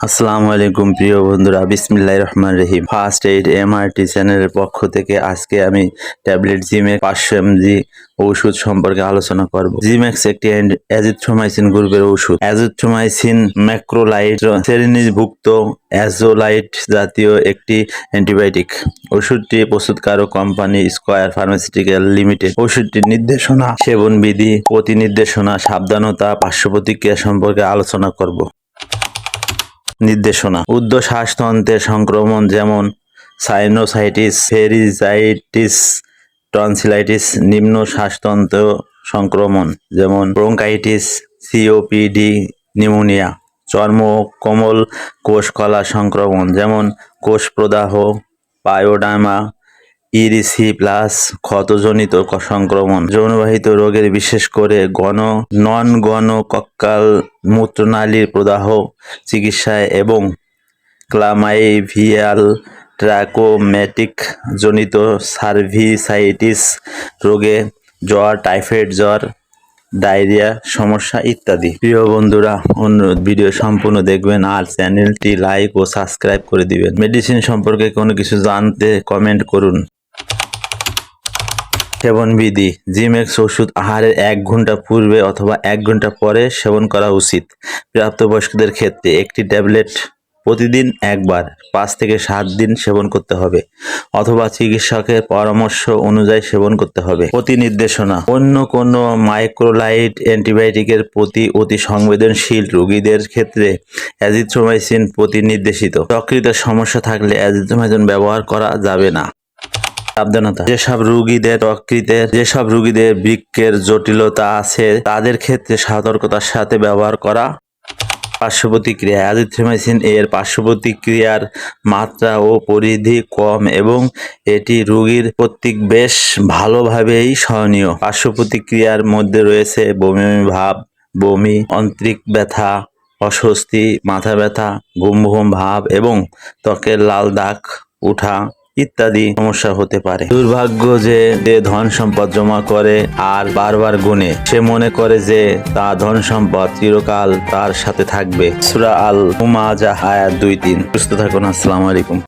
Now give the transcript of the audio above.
আসসালামু আলাইকুম প্রিয় বন্ধুরা বিসমিল্লাহ রহমান রহিম। ফার্স্ট এইড এমআরটি চ্যানেলের পক্ষ থেকে আজকে আমি ট্যাবলেট জিমে পাঁচশো এমজি ওষুধ সম্পর্কে আলোচনা করব। জিমেক্স একটি অ্যাজিথ্রোমাইসিন গ্রুপের ওষুধ অ্যাজিথ্রোমাইসিন ম্যাক্রোলাইট শ্রেণীভুক্ত অ্যাজোলাইট জাতীয় একটি অ্যান্টিবায়োটিক। ওষুধটি প্রস্তুতকারক কোম্পানি স্কয়ার ফার্মাসিউটিক্যাল লিমিটেড ওষুধটির নির্দেশনা সেবন বিধি প্রতি নির্দেশনা সাবধানতা পার্শ্ব প্রতিক্রিয়া সম্পর্কে আলোচনা করব। নির্দেশনা। উদ্দ শ্বাসতন্ত্রের সংক্রমণ যেমন সাইনোসাইটিস, ফেরিজাইটিস, টনসিলাইটিস, নিম্ন শ্বাসতন্ত্র সংক্রমণ যেমন ব্রোঙ্কাইটিস, সিওপিডি, নিউমোনিয়া চর্ম কোমল কোষকলা সংক্রমণ যেমন কোষ প্রদাহ পায়োডামা ইরিসি প্লাস ক্ষতজনিত সংক্রমণ, যৌনবাহিত রোগের বিশেষ করে গণ নন গণ কক্কাল, মূত্রনালীর প্রদাহ, চিকিৎসায় এবং ক্লামাইভিয়াল ট্র্যাকোম্যাটিক জনিত সার্ভিসাইটিস, রোগে জ্বর, টাইফয়েড জ্বর, ডায়রিয়া, সমস্যা ইত্যাদি। প্রিয় বন্ধুরা, অনুরোধ, ভিডিও সম্পূর্ণ দেখবেন আর চ্যানেলটি লাইক ও সাবস্ক্রাইব করে দিবেন। মেডিসিন সম্পর্কে কোনো কিছু জানতে কমেন্ট করুন। সেবন বিধি। জিমেক্স ওষুধ আহারের এক ঘণ্টা পূর্বে অথবা এক ঘণ্টা পরে সেবন করা উচিত প্রাপ্তবয়স্কদের ক্ষেত্রে। একটি ট্যাবলেট প্রতিদিন একবার, পাঁচ থেকে সাত দিন সেবন করতে হবে অথবা চিকিৎসকের পরামর্শ অনুযায়ী সেবন করতে হবে। প্রতি নির্দেশনা। অন্য কোনো মাইক্রোলাইট অ্যান্টিবায়োটিকের প্রতি অতি সংবেদনশীল রোগীদের ক্ষেত্রে অ্যাজিথ্রোমাইসিন প্রতি নির্দেশিত যকৃত সমস্যা থাকলে অ্যাজিথ্রোমাইসিন ব্যবহার করা যাবে না। সাবধানতা। যেসব রুগীদের যকৃতের যেসব রুগীদের বৃক্ষের জটিলতা আছে, তাদের ক্ষেত্রে সতর্কতার সাথে ব্যবহার করা পার্শ্ব প্রতিক্রিয়া অ্যাজিথ্রোমাইসিন এর পার্শ্ব প্রতিক্রিয়ার মাত্রা ও পরিধি কম এবং এটি রোগীর প্রত্যেক বেশ ভালোভাবেই সহনীয়। পার্শ্ব প্রতিক্রিয়ার মধ্যে রয়েছে বমি বমি ভাব, বমি, অন্ত্রিক ব্যথা, অস্বস্তি, মাথা ব্যথা, ঘুম ঘুম ভাব এবং ত্বকের লাল দাগ, উঠা ইত্যাদি সমস্যা হতে পারে। দুর্ভাগ্য যে যে ধন সম্পদ জমা করে আর বারবার গুনে, সে মনে করে যে তা ধন সম্পদ চিরকাল তার সাথে থাকবে। সুরা আল হুমাজা আয়াত দুই তিন। সুস্থ থাকুন, আসসালাম আলাইকুম।